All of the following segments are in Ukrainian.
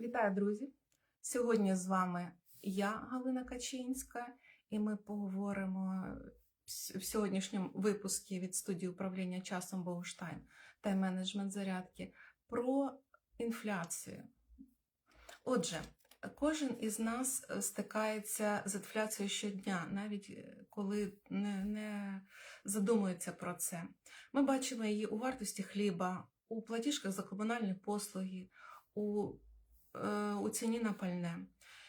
Вітаю, друзі! Сьогодні з вами я, Галина Качинська, і ми поговоримо в сьогоднішньому випуску від студії управління часом Боуштайн та менеджмент зарядки про інфляцію. Отже, кожен із нас е, стикається з інфляцією щодня, навіть е, коли не, не задумується про це. Ми бачимо її у вартості хліба, у платіжках за комунальні послуги, у у ціні на пальне.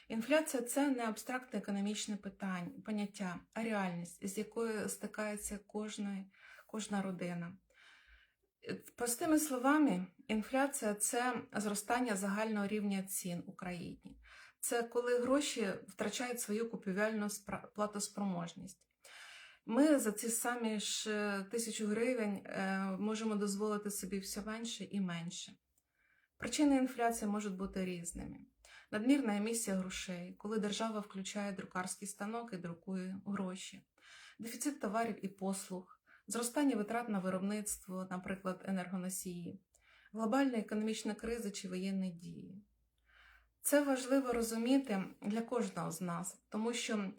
Інфляція це не абстрактне економічне питання, поняття, а реальність, з якою стикається кожна, кожна родина. Е, Простими словами, інфляція це зростання загального рівня цін в Україні. Це коли гроші втрачають свою купівельну платоспроможність. Ми за ці самі ж е, тисячу гривень е, можемо дозволити собі все менше і менше. Причини інфляції можуть бути різними. Надмірна емісія грошей, коли держава включає друкарський станок і друкує гроші, дефіцит товарів і послуг, зростання витрат на виробництво, наприклад, енергоносії, глобальна економічна криза чи воєнні дії. Це важливо розуміти для кожного з нас, тому що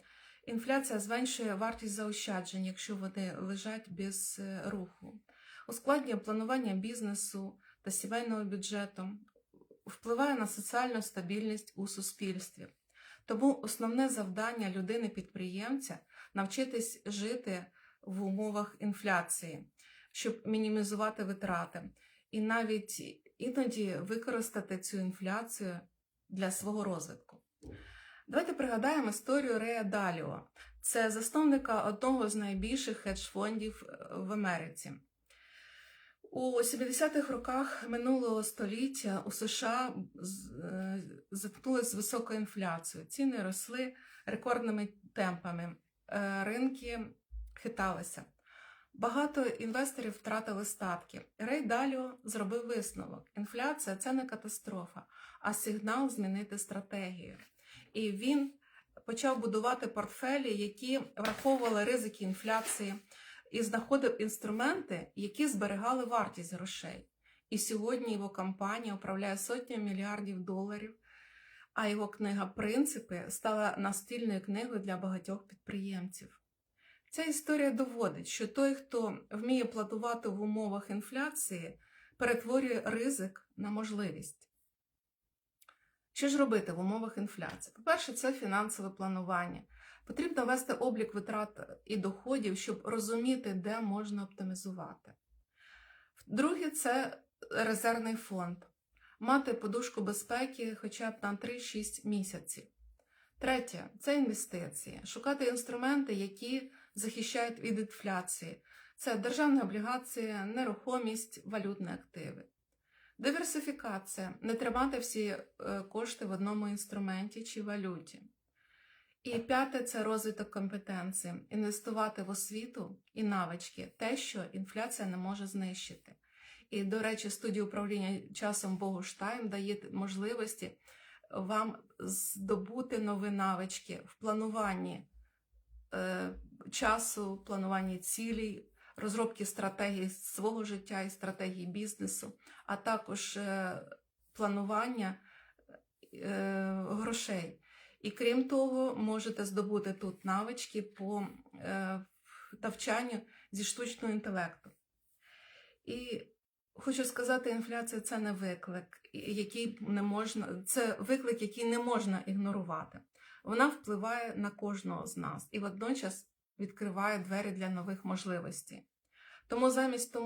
інфляція зменшує вартість заощаджень, якщо вони лежать без е, руху, ускладнює планування бізнесу та сімейного бюджету, впливає на соціальну стабільність у суспільстві. Тому основне завдання людини-підприємця навчитись жити в умовах інфляції, щоб мінімізувати витрати, і навіть іноді використати цю інфляцію для свого розвитку. Давайте пригадаємо історію Рея Даліо. Це засновника одного з найбільших хедж-фондів е, в Америці. У 70-х роках минулого століття у США е, з високою інфляцією. Ціни росли рекордними темпами, е, ринки хиталися. Багато інвесторів втратили статки. Рей Даліо зробив висновок: інфляція це не катастрофа, а сигнал змінити стратегію. І він почав будувати портфелі, які враховували ризики інфляції, і знаходив інструменти, які зберігали вартість грошей. І сьогодні його компанія управляє сотнями мільярдів доларів, а його книга Принципи стала настільною книгою для багатьох підприємців. Ця історія доводить, що той, хто вміє планувати в умовах інфляції, перетворює ризик на можливість. Що ж робити в умовах інфляції? По-перше, це фінансове планування. Потрібно вести облік витрат і доходів, щоб розуміти, де можна оптимізувати. Друге, це резервний фонд. Мати подушку безпеки хоча б на 3-6 місяців. Третє це інвестиції. Шукати інструменти, які захищають від інфляції. Це державні облігації, нерухомість, валютні активи. Диверсифікація не тримати всі е, кошти в одному інструменті чи валюті. І п'яте це розвиток компетенції, інвестувати в освіту і навички, те, що інфляція не може знищити. І, до речі, студія управління часом Богуштайм дає можливості вам здобути нові навички в плануванні е, часу, плануванні цілей, розробки стратегії свого життя і стратегії бізнесу, а також е, планування е, грошей. І крім того, можете здобути тут навички по е, навчанню зі штучного інтелекту. І хочу сказати, інфляція це не виклик, який не можна, це виклик, який не можна ігнорувати. Вона впливає на кожного з нас і водночас відкриває двері для нових можливостей. Тому замість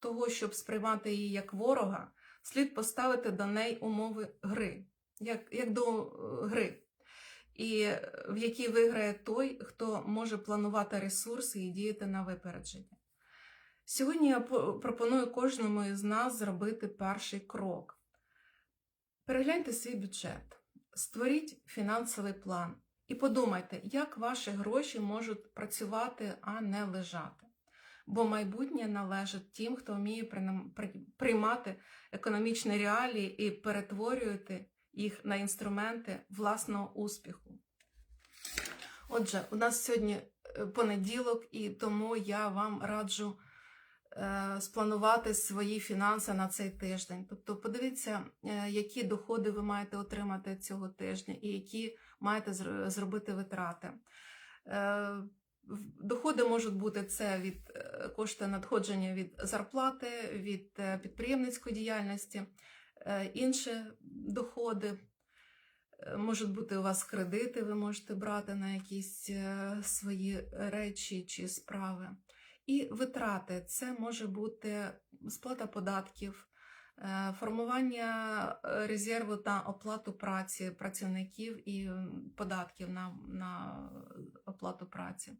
того, щоб сприймати її як ворога, слід поставити до неї умови гри, як, як до е, гри і в якій виграє той, хто може планувати ресурси і діяти на випередження. Сьогодні я пропоную кожному із нас зробити перший крок. Перегляньте свій бюджет, створіть фінансовий план і подумайте, як ваші гроші можуть працювати, а не лежати. Бо майбутнє належить тим, хто вміє приймати економічні реалії і перетворювати їх на інструменти власного успіху. Отже, у нас сьогодні е, понеділок, і тому я вам раджу е, спланувати свої фінанси на цей тиждень. Тобто, подивіться, е, які доходи ви маєте отримати цього тижня і які маєте зр- зробити витрати. Доходи можуть бути це від кошти надходження від зарплати, від підприємницької діяльності, інші доходи. Е, Можуть бути у вас кредити, ви можете брати на якісь е, свої речі чи справи. І витрати це може бути сплата податків, е, формування е, резерву на оплату праці працівників і податків на, на оплату праці.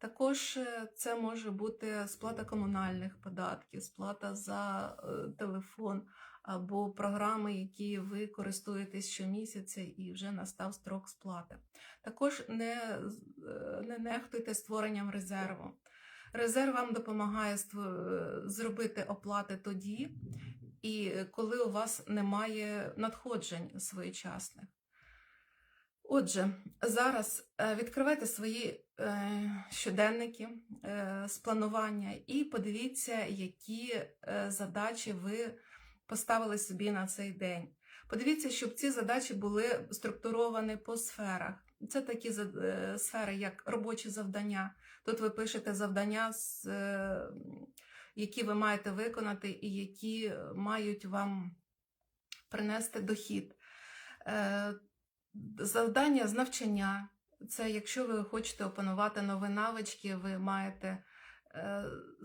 Також е, це може бути сплата комунальних податків, сплата за е, телефон або програми, які ви користуєтесь щомісяця і вже настав строк сплати. Також не, е, не нехтуйте створенням резерву. Резерв вам допомагає е, зробити оплати тоді, і коли у вас немає надходжень своєчасних. Отже, зараз е, відкривайте свої щоденники з планування і подивіться, які задачі ви поставили собі на цей день. Подивіться, щоб ці задачі були структуровані по сферах. Це такі е, сфери, як робочі завдання. Тут ви пишете завдання, е, які ви маєте виконати і які мають вам принести дохід. Е, Завдання з навчання. Це якщо ви хочете опанувати нові навички, ви маєте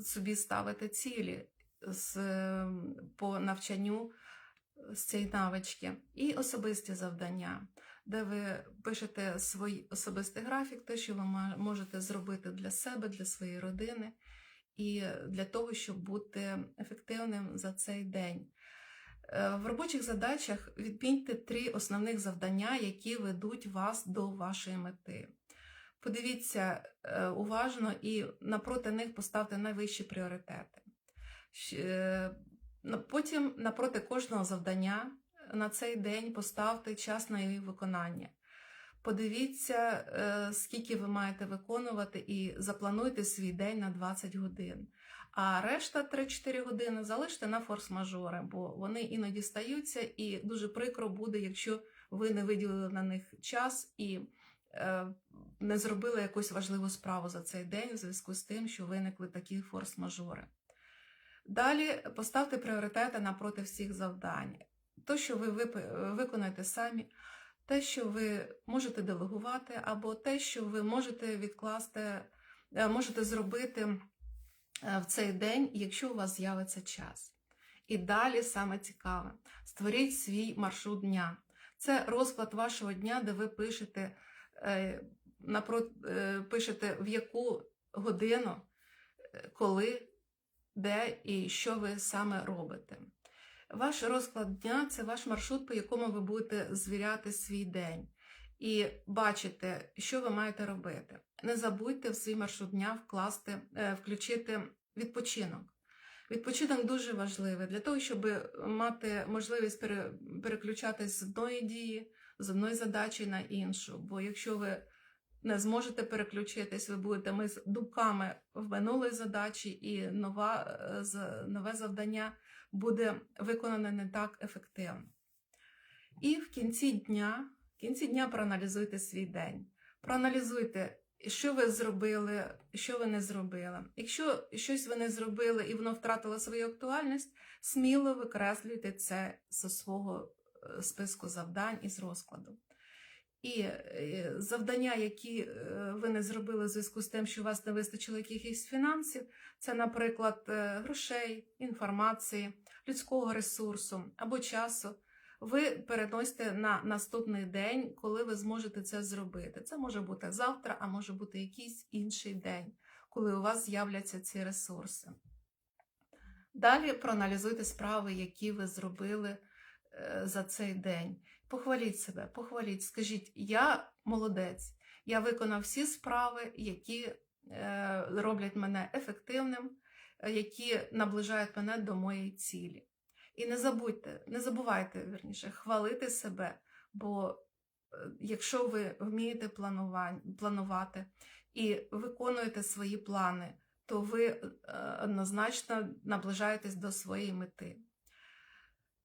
собі ставити цілі з, е, по навчанню з цієї навички. І особисті завдання, де ви пишете свій особистий графік, те, що ви можете зробити для себе, для своєї родини, і для того, щоб бути ефективним за цей день. Е, В робочих задачах відміньте три основних завдання, які ведуть вас до вашої мети. Подивіться е, уважно і напроти них поставте найвищі пріоритети. Е, Потім напроти кожного завдання на цей день поставте час на її виконання. Подивіться, е, скільки ви маєте виконувати, і заплануйте свій день на 20 годин. А решта 3-4 години залиште на форс-мажори, бо вони іноді стаються, і дуже прикро буде, якщо ви не виділили на них час і е, не зробили якусь важливу справу за цей день у зв'язку з тим, що виникли такі форс-мажори. Далі поставте пріоритети напроти всіх завдань. То, що ви виконаєте самі, те, що ви можете делегувати, або те, що ви можете відкласти, е, можете зробити е, в цей день, якщо у вас з'явиться час. І далі саме цікаве: створіть свій маршрут дня. Це розклад вашого дня, де ви пишете, е, пишете в яку годину, коли, де і що ви саме робите. Ваш розклад дня це ваш маршрут, по якому ви будете звіряти свій день і бачите, що ви маєте робити. Не забудьте в свій маршрут дня вкласти, е, включити відпочинок. Відпочинок дуже важливий для того, щоб мати можливість переключатись з одної дії, з одної задачі на іншу. Бо якщо ви не зможете переключитись, ви будете ми з думками в минулої задачі, і нова, е, нове завдання буде виконане не так ефективно. І в кінці дня, в кінці дня проаналізуйте свій день. Проаналізуйте, що ви зробили, що ви не зробили. Якщо щось ви не зробили і воно втратило свою актуальність, сміло викреслюйте це зі свого е, списку завдань і з розкладу. І е, завдання, які е, ви не зробили в зв'язку з тим, що у вас не вистачило якихось фінансів, це, наприклад, е, грошей, інформації, людського ресурсу або часу. Ви переносите на наступний день, коли ви зможете це зробити. Це може бути завтра, а може бути якийсь інший день, коли у вас з'являться ці ресурси. Далі проаналізуйте справи, які ви зробили за цей день. Похваліть себе, похваліть, скажіть, я молодець, я виконав всі справи, які е, роблять мене ефективним, е, які наближають мене до моєї цілі. І не забудьте, не забувайте верніше, хвалити себе, бо е, якщо ви вмієте планувати і виконуєте свої плани то ви е, однозначно наближаєтесь до своєї мети.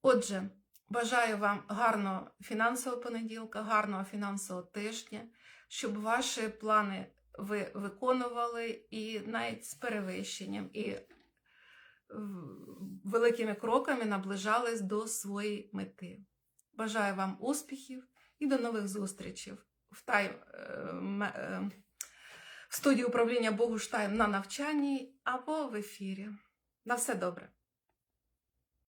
Отже, бажаю вам гарного фінансового понеділка, гарного фінансового тижня, щоб ваші плани ви виконували і навіть з перевищенням, і великими кроками наближались до своєї мети. Бажаю вам успіхів і до нових зустрічей в тайм е, е, в студії управління Богуштайм на навчанні або в ефірі. На все добре.